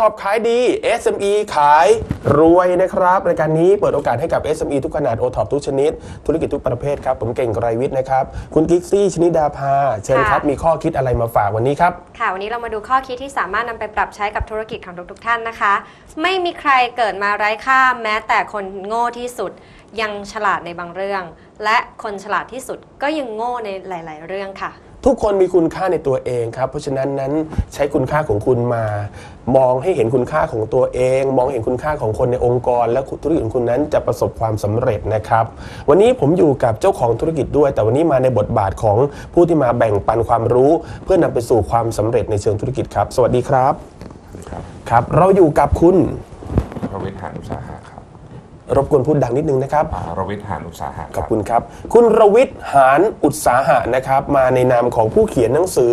ท็อปขายดี SME ขายรวยนะครับรายการนี้เปิดโอกาสให้กับ SME ทุกขนาด o t o p ทุกชนิด ธุรกิจทุกประเภทครับ ผมเก่งไกรวิทย์นะครับ คุณกิกซี่ชนิดาภา เชิญครับค่ะมีข้อคิดอะไรมาฝากวันนี้ครับ ค่ะ วันนี้เรามาดูข้อคิดที่สามารถนำไปปรับใช้กับธุรกิจของทุกๆท่านนะคะ ไม่มีใครเกิดมาไร้ค่าแม้แต่คนโง่ที่สุดยังฉลาดในบางเรื่อง และคนฉลาดที่สุดก็ยังโง่ในหลาย ๆ เรื่องค่ะ ทุกคนมีคุณค่าในตัวเองครับ เพราะฉะนั้นนั้นใช้คุณค่าของคุณมา มองให้เห็นคุณค่าของตัวเอง มองเห็นคุณค่าของคนในองค์กร และธุรกิจของคุณนั้นจะประสบความสำเร็จนะครับ วันนี้ผมอยู่กับเจ้าของธุรกิจด้วย แต่วันนี้มาในบทบาทของผู้ที่มาแบ่งปันความรู้ เพื่อนำไปสู่ความสำเร็จในเชิงธุรกิจครับ สวัสดีครับ ครับครับเราอยู่กับคุณรวิทย์หานอุตสาหะค รับรบกวนพูดดังนิดนึงนะครับอ่ารวิทย์หานอุตสาหะขอบคุณครับ คุณรวิทย์หานอุตสาหะนะครับ มาในนามของผู้เขียนหนังสือ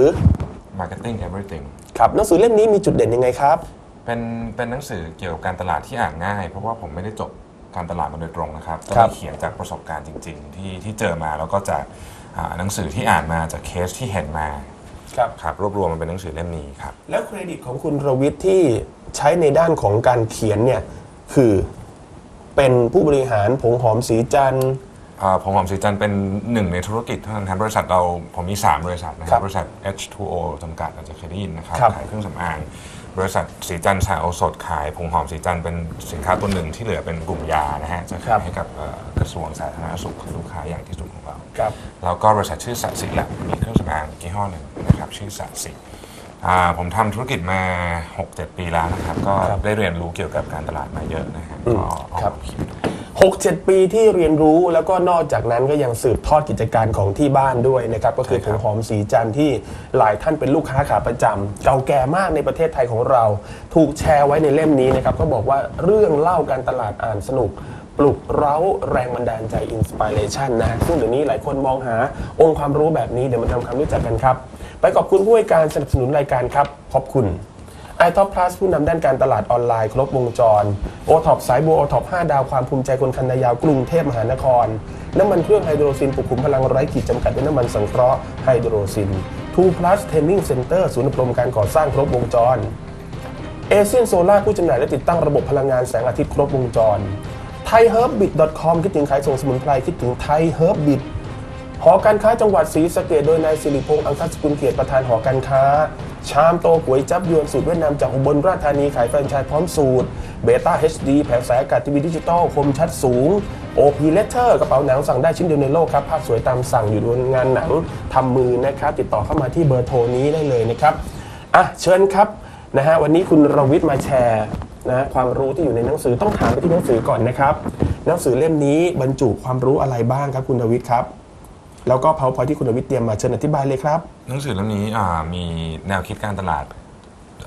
Marketing Everything ครับหนังสือเล่มนี้มีจุดเด่นยังไงครับ เป็นเป็นหนังสือเกี่ยวกับการตลาดที่อ่านง่าย เพราะว่าผมไม่ได้จบการตลาดมาโดยตรงนะครับก็ครับได้เขียนจากประสบการณ์จริง ๆ ที่ที่เจอมาแล้วก็จากอ่าหนังสือที่อ่านมาจากเคสที่เห็นมาครับครับรวบรวมมันเป็นหนังสือเล่มนี้ครับแล้วเครดิตของคุณรวิทย์ที่ใช้ในด้านของการเขียนเนี่ยคือ เป็นผู้บริหารผงหอมสีจันทร์ อ่าผมหอมศรีจันทร์เป็นหนึ่งในธุรกิจเท่านั้นครับบริษัทเราผมมี 3 บริษัทนะคครัรับบ บริษัท H2O จำกัดอาจจะเคยได้ยินนะครับ ครับ ขายเครื่องสำอาง บริษัทสีจันทร์ชาโอสดขายผงหอมสีจันทร์เป็นสินค้าตัวหนึ่งที่เหลือเป็นกลุ่มยานะฮะจะครัขายบให้กับเอ่อกระทรวงสาธารณสุขคือลูกค้าใหญ่ที่สุดของเรา ครับ แล้วก็บริษัทชื่อสัสิแลบมีเครื่องสำอางยี่ห้อหนึ่งนะครับชื่อสัสิ อ่าผมทำธุรกิจมา 6-7 ปีแล้วนะครับ ก็ครับได้เรียนรู้เกี่ยวกับการตลาดมาเยอะนะฮะอืมก็เอาครับ มาเขียนหกเจ็ดปีที่เรียนรู้แล้วก็นอกจากนั้นก็ยังสืบทอดกิจการของที่บ้านด้วยนะครับก็คือใช่ผครับงหอมสีจันทร์ที่หลายท่านเป็นลูกค้าขาประจำเก่าแก่มากในประเทศไทยของเรา ถูกแชร์ไว้ในเล่มนี้นะครับก็บอกว่าเรื่องเล่าการตลาดอ่านสนุก ปลุกเร้าแรงบันดาลใจอินสปิเรชันนะ ซึ่งเดี๋ยวนี้หลายคนมองหาองค์ความรู้แบบนี้เดี๋ยวมาทำความรู้จักกันครับ ไปขอบคุณผู้ให้การสนับสนุนรายการครับ ขอบคุณ i t o p Plus ผู้นำด้านการตลาดออนไลน์ ครบวงจร o t o p สายบัว o t o p 5ดาวความภูมิใจคนคันนายาวกรุงเทพมหานคร น้ำมันเครื่องไฮโดรซินปลุกขุมพลังไร้ขีดจำกัดด้วยน้ำมันสังเคราะห์ไฮโดรซิน2 plus Training Center ศูนย์อบรมการก่อสร้างครบวงจรเอเชียนโซล่าผู้จำหน่ายและติดตั้งระบบพลังงานแสงอาทิตย์ครบวงจร thaiherbit.com คิดถึงขายส่งสมุนไพรคิดถึง Thai Herbit หอการค้าจังหวัดศรีสะเกดโดยนายสิริพงษ์อังคสกุลเกียรติประธานหอการค้า ชามโตก๋วยจับยวนสูตรเวียดนามจากอุบลราชธานีขายแฟรนไชส์พร้อมสูตรเบต้า HD แผงสายอากาศทีวีดิจิตอลคมชัดสูง OP Letter กระเป๋าหนังสั่งได้ชิ้นเดียวในโลกครับ ภาพสวยตามสั่งอยู่บนงานหนังทำมือนะครับ ติดต่อเข้ามาที่เบอร์โทรนี้ได้เลยนะครับอะเชิญครับนะฮะวันนี้คุณรวิทย์มาแชร์ นะฮะความรู้ที่อยู่ในหนังสือต้องถามไปที่หนังสือก่อนนะครับหนังสือเล่มนี้บรรจุความรู้อะไรบ้างครับคุณรวิทย์ครับ แล้วก็ powerpoint ที่คุณรวิทย์เตรียมมาเชิญอธิบายเลยครับ หนังสือเล่มนี้อ่ามีแนวคิดการตลาด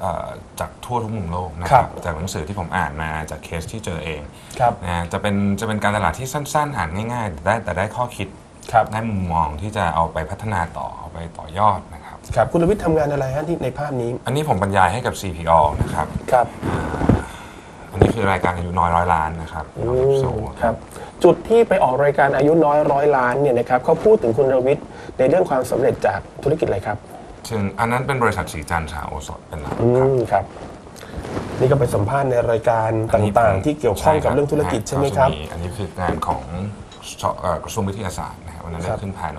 อ่าจากทั่วทุกมุมโลกนะคครัรับบจากหนังสือที่ผมอ่านมาจากเคสที่เจอเองครับ นะจะเป็นจะเป็นการตลาดที่สั้น ๆ อ่านง่ายๆแต่ได้แต่ได้ข้อคิดครับได้มุมมองที่จะเอาไปพัฒนาต่อเอาไปต่อยอดนะครับ ครับคุณรวิทย์ทำงานอะไรฮะที่ในภาพนี้อันนี้ผมบรรยายให้กับ CPO นะครับครับอั นนี้คือรายการอายุน้อยร้อยล้านนะครับอืน้องมโซครับจุดที่ไปออกรายการอายุน้อยร้อยล้านเนี่ยนะครับเขาพูดถึงคุณรวิทย์ในเรื่องความสำเร็จจากธุรกิจอะไรครับซึ่งอันนั้นเป็นบริษัทสีจันทร์ชาโอสดเป็นหลักอืครับมครับ นี่ก็ไปสัมภาษณ์ในรายการต่างๆ ที่เกี่ยวข้องกับเรื่องธุรกิจใช่ไหมครับ อันนี้คืองานของชเอ่อกระทรวงวิทยาศาสตร์นะครับวันนั้นคได้รับขึ้นพาโน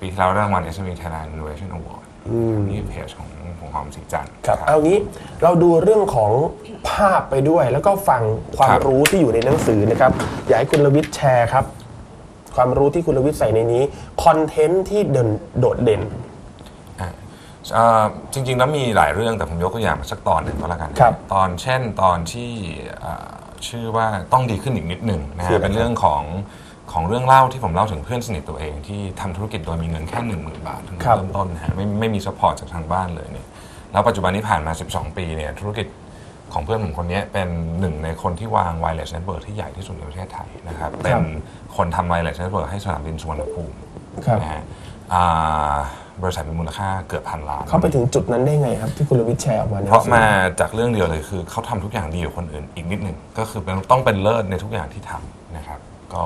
ปีที่แล้วได้รางวัล SME Thailand Innovation Award นี่เพจของของหอมสีจันทร์ครับเอางี้เราดูเรื่องของภาพไปด้วย แล้วก็ฟังความครับรู้ที่อยู่ในหนังสือนะครับ อยากให้คุณรวิทย์แชร์ครับ ความรู้ที่คุณรวิทย์ใส่ในนี้คอนเทนต์ที่เด่นโดดเด่นอ่าเอ่อจริงๆแล้วมีหลายเรื่องแต่ผมยกตัวอย่างมาสักตอนหนึ่งก็แล้วกันนะครับตอนเช่นตอนที่เอ่อชื่อว่าต้องดีขึ้นอีกนิดหนึ่งนะคือฮะอะไรเป็นเรื่องของ ของเรื่องเล่าที่ผมเล่าถึงเพื่อนสนิทตัวเองที่ทำธุรกิจโดยมีเงินแค่หนึ่งหมื่นบาทถึงครับเริ่มต้นนะฮะไม่ไม่มีซัพพอร์ตจากทางบ้านเลยเนี่ยแล้วปัจจุบันนี้ผ่านมา 12 ปีเนี่ยธุรกิจของเพื่อนผมคนนี้เป็นหนึ่งในคนที่วาง wireless network ที่ใหญ่ที่สุดในประเทศไทยนะครับเป็นคนทำ wireless network ให้สนามบินสุวรรณภูมิครับนะฮะอ่าบริษัทมีมูลค่าเกือบพันล้าน เขาไปถึงจุดนั้นได้ไงครับที่คุณรวิทย์แชร์ออกมาในหเพนัราะงสือมาจากเรื่องเดียวเลยคือเขาทำทุกอย่างดีกว่าคนอื่นอีกนิดหนึ่งก็คือเป็นต้องเป็นเลิศในทุกอย่างที่ทำนะครับ ก็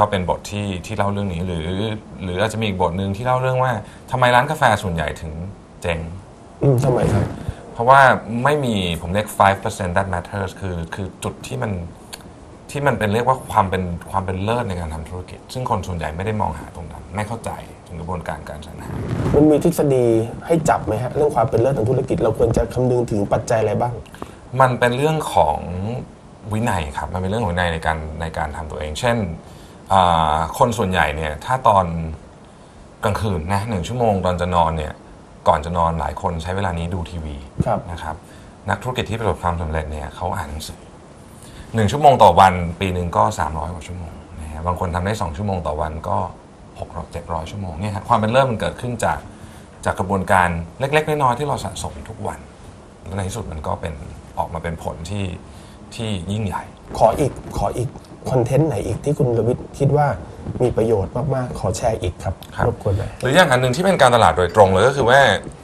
ก็เป็นบทที่ที่เล่าเรื่องนี้หรือ หรืออาจจะมีอีกบทหนึ่งที่เล่าเรื่องว่าทำไมร้านกาแฟส่วนใหญ่ถึงเจ๊งอืมทำไมครับเพราะว่าไม่มีผมเรียก 5% that matters คือคือจุดที่มันที่มันเป็นเรียกว่าความเป็นความเป็นเลิศในการทำธุรกิจ ซึ่งคนส่วนใหญ่ไม่ได้มองหาตรงนั้น ไม่เข้าใจถึงกระบวนการการสรรหา มันมีทฤษฎีให้จับไหมฮะ เรื่องความเป็นเลิศทางธุรกิจ เราควรจะคำนึงถึงปัจจัยอะไรบ้าง มันเป็นเรื่องของวินัยครับ มันเป็นเรื่องของวินัยในการในการทำตัวเอง เช่นอ่า คนส่วนใหญ่เนี่ยถ้าตอนกลางคืนนะหนึ่งชั่วโมงตอนจะนอนเนี่ยก่อนจะนอนหลายคนใช้เวลานี้ดูทีวีครับ นะครับ นักธุรกิจที่ประสบความสำเร็จเนี่ยเขาอ่านหนังสือหนึ่งชั่วโมงต่อวันปีหนึ่งก็ 300 กว่าชั่วโมงนะฮะบางคนทำได้ 2 ชั่วโมงต่อวันก็6 700 ชั่วโมงเนี่ยฮะความเป็นเลิศมันเกิดขึ้นจากจากกระบวนการเล็ก ๆ น้อยๆที่เราสะสมทุกวัน แล้วในที่สุดมันก็เป็นออกมาเป็นผลที่ ที่ยิ่งใหญ่ ขออีกขออีกคอนเทนต์ไหนอีกที่คุณรวิทย์คิดว่ามีประโยชน์มาก ๆ ขอแชร์อีกครับครับรบกวนหน่อยหรืออย่างอันหนึ่งที่เป็นการตลาดโดยตรงเลยก็คือว่า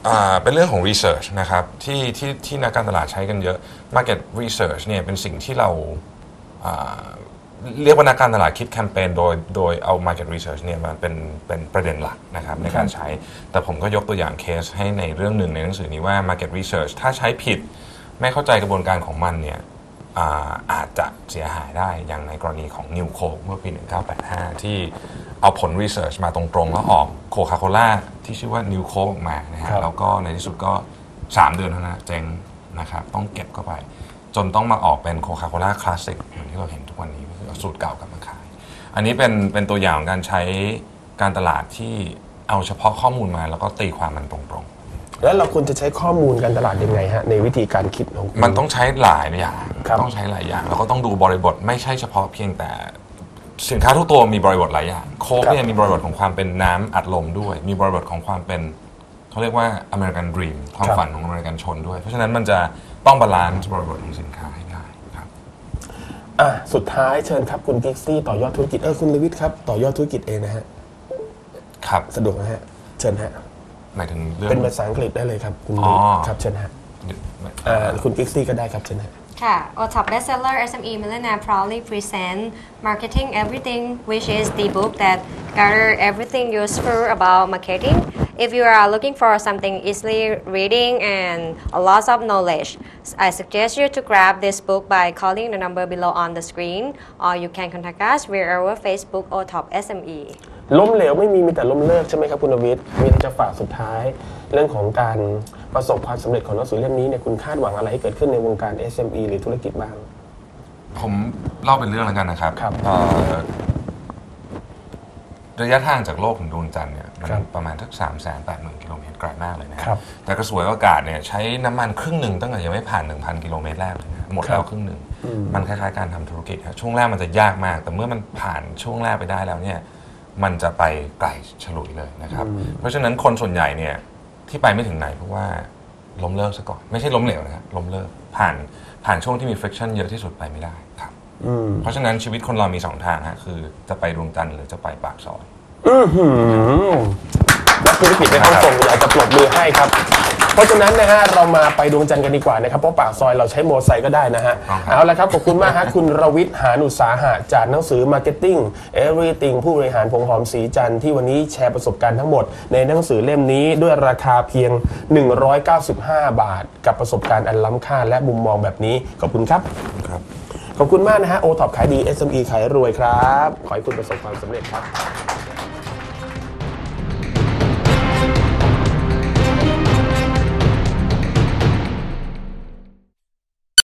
อ่าเป็นเรื่องของ research นะครับที่ที่ที่นักการตลาดใช้กันเยอะ market research เนี่ยเป็นสิ่งที่เราอ่าเรียกว่านักการตลาดคิดแคมเปญโดยโดยเอา market research เนี่ยมาเป็นเป็นประเด็นหลักนะครับในการใช้ แต่ผมก็ยกตัวอย่างเคสให้ในเรื่องหนึ่งในหนังสือนี้ว่า market research ถ้าใช้ผิด ไม่เข้าใจกระบวนการของมันเนี่ย อ่าอาจจะเสียหายได้อย่างในกรณีของ New Coke เมื่อปี 1985 ที่เอาผล research มาตรงๆ แล้วออกโคคาโคล่าที่ชื่อว่า New Coke ออกมานะฮะครับแล้วก็ในที่สุดก็ 3 เดือนเท่านั้นเจ๊งนะครับต้องเก็บเข้าไป จนต้องมาออกเป็นโคคาโคล่าคลาสสิกอย่างที่เราเห็นทุกวันนี้ก็คือเอาสูตรเก่ากลับมาขาย อันนี้เป็นเป็นตัวอย่างของการใช้การตลาดที่เอาเฉพาะข้อมูลมาแล้วก็ตีความมันตรงๆ แล้วเราควรจะใช้ข้อมูลการตลาดยังไงฮะในวิธีการคิดของคุณ มันต้องใช้หลายอย่างครับต้องใช้หลายอย่าง แล้วก็ต้องดูบริบทไม่ใช่เฉพาะเพียงแต่สินค้าทุกตัวมีบริบทหลายอย่าง โค้กเนี่ยมีบริบทของความเป็นน้ำอัดลมด้วย มีบริบทของความเป็นเขาเรียกว่าอเมริกันดรีมความฝันของอเมริกันชนด้วย เพราะฉะนั้นมันจะต้องบาลานซ์บริบทของสินค้าให้ได้ครับ อะสุดท้ายเชิญครับคุณกิกซี่ต่อยอดธุรกิจเออคุณรวิทย์ครับต่อยอดธุรกิจเองนะฮะครับ สะดวกนะฮะเชิญฮะ หมายถึงเรื่อง เป็นภาษาอังกฤษได้เลยครับคุณรอ๋อวิทย์ครับเชิญฮะอ่าคุณกิกซี่ก็ได้ครับเชิญฮะ ค่ะ o Top Bestseller SME Millionaire proudly present Marketing Everything which is the book that gather everything useful about marketing if you are looking for something easily reading and a lot of knowledge I suggest you to grab this book by calling the number below on the screen or you can contact us via our Facebook o Top SME ล้มเหลวไม่มีมีแต่ล้มเลิกใช่ไหมครับคุณรวิทย์มีอะไรจะฝากสุดท้าย เรื่องของการประสบความสำเร็จของหนังสือเล่มนี้เนี่ยคุณคาดหวังอะไรให้เกิดขึ้นในวงการ SME หรือธุรกิจบ้าง ผมเล่าเป็นเรื่องแล้วกันนะครับครับ เอ่อ ระยะทางจากโลกถึงดวงจันทร์เนี่ยมันครับประมาณทักสามแสนแปดหมื่นกิโลเมตรไกลมากเลยนะฮะครับ แต่กระสวยอากาศเนี่ยใช้น้ำมันครึ่งหนึ่งตั้งแต่ยังไม่ผ่าน 1,000 กิโลเมตรแรกเลยนะหมดแล้วครึ่งหนึ่ง มันคล้ายๆการทำธุรกิจครับช่วงแรกมันจะยากมาก แต่เมื่อมันผ่านช่วงแรกไปได้แล้วเนี่ยมันจะไปไกลฉลุยเลยนะครับ เพราะฉะนั้นคนส่วนใหญ่เนี่ยที่ไปไม่ถึงไหนเพราะว่าล้มเลิกซะก่อน ไม่ใช่ล้มเหลวนะครับล้มเลิกผ่านผ่านช่วงที่มี friction เยอะที่สุดไปไม่ได้ครับอืม เพราะฉะนั้นชีวิตคนเรามีสองทางฮะคือจะไปดวงจันทร์หรือจะไปปากซอยอื้อหือนักธุรกิจในฮ่องกงอยากจะปรบมือให้ครับ เพราะฉะนั้นนะฮะเรามาไปดวงจันทร์กันดีกว่านะครับ เพราะปากซอยเราใช้โมอไซค์ก็ได้นะฮะครับเอาละครับขอบคุณมากฮะคุณรวิทย์หานุสาหะจากหนังสือ Marketing Everything ผู้บริหารผงหอมสีจันทร์ที่วันนี้แชร์ประสบการณ์ทั้งหมด ในหนังสือเล่มนี้ด้วยราคาเพียง 195 บาท กับประสบการณ์อันล้ำค่าและมุมมองแบบนี้ขอบคุณครับครับ ขอบคุณมากนะฮะโอท็อปขายดี SME ขายรวยครับ ขอให้คุณประสบความสำเร็จครับ